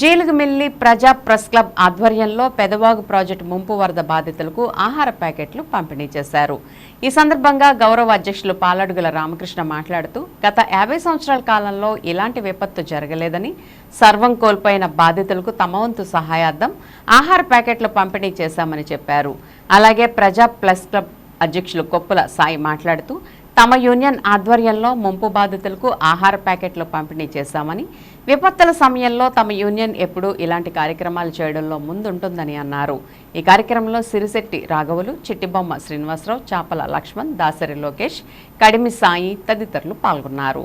జీలుగుమిల్లి ప్రజా press club ఆధ్వర్యంలో Pedavagu project ముంపు వరద బాధితులకు ఆహార ప్యాకెట్లు పంపిణీ చేశారు. ఈ సందర్భంగా గౌరవ అధ్యక్షులు పాలడుగుల రామకృష్ణ మాట్లాడుతూ గత యాభై సంవత్సరాల కాలంలో ఇలాంటి విపత్తు జరగలేదని సర్వం కోల్పోయిన బాధితులకు తమ వంతు సహాయార్థం ఆహార ప్యాకెట్లు పంపిణీ చేశామని చెప్పారు. అలాగే ప్రజా ప్లస్ క్లబ్ అధ్యక్షులు కొప్పుల సాయి మాట్లాడుతూ తమ యూనియన్ ఆధ్వర్యంలో ముంపు బాధితులకు ఆహార ప్యాకెట్లు పంపిణీ చేశామని విపత్తుల సమయంలో తమ యూనియన్ ఎప్పుడూ ఇలాంటి కార్యక్రమాలు చేయడంలో ముందుంటుందని అన్నారు. ఈ కార్యక్రమంలో సిరిశెట్టి రాఘవులు చిట్టిబొమ్మ శ్రీనివాసరావు చాపల లక్ష్మణ్ దాసరి లోకేష్ కడిమి సాయి తదితరులు పాల్గొన్నారు.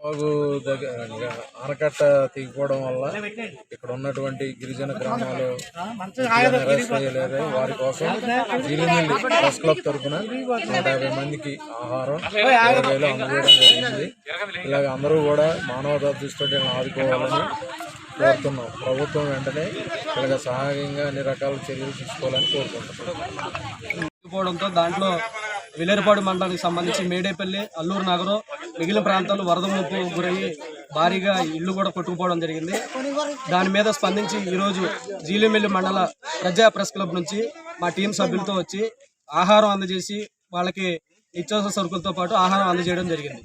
బాగు దగ్గర ఆనకట్ట తీయకపోవడం వల్ల ఇక్కడ ఉన్నటువంటి గిరిజన గ్రామాలు చేయలేదు వారి కోసం జిలిమిల్లి ప్రెస్ క్లబ్ తరఫున నూట యాభై మందికి ఆహారం కూరగాయలు అందజేయడం జరిగింది. ఇలాగ అందరూ కూడా మానవతా దృష్టితో ఆదుకోవాలని కోరుతున్నాం. ప్రభుత్వం వెంటనే ఇలాగ సహాయంగా అన్ని రకాల చర్యలు తీసుకోవాలని కోరుకుంటున్నాం. దాంట్లో విలేరుపాడు మండలానికి సంబంధించి మేడేపల్లి అల్లూరు నగరం మిగిలిన ప్రాంతాలు వరద ముప్పు గురయ్యి భారీగా ఇల్లు కూడా కొట్టుకుపోవడం జరిగింది. దాని మీద స్పందించి ఈరోజు జీలిమెల్లి మండల ప్రజా ప్రెస్ క్లబ్ నుంచి మా టీం సభ్యులతో వచ్చి ఆహారం అందజేసి వాళ్ళకి నిత్యావసర సరుకులతో పాటు ఆహారం అందజేయడం జరిగింది.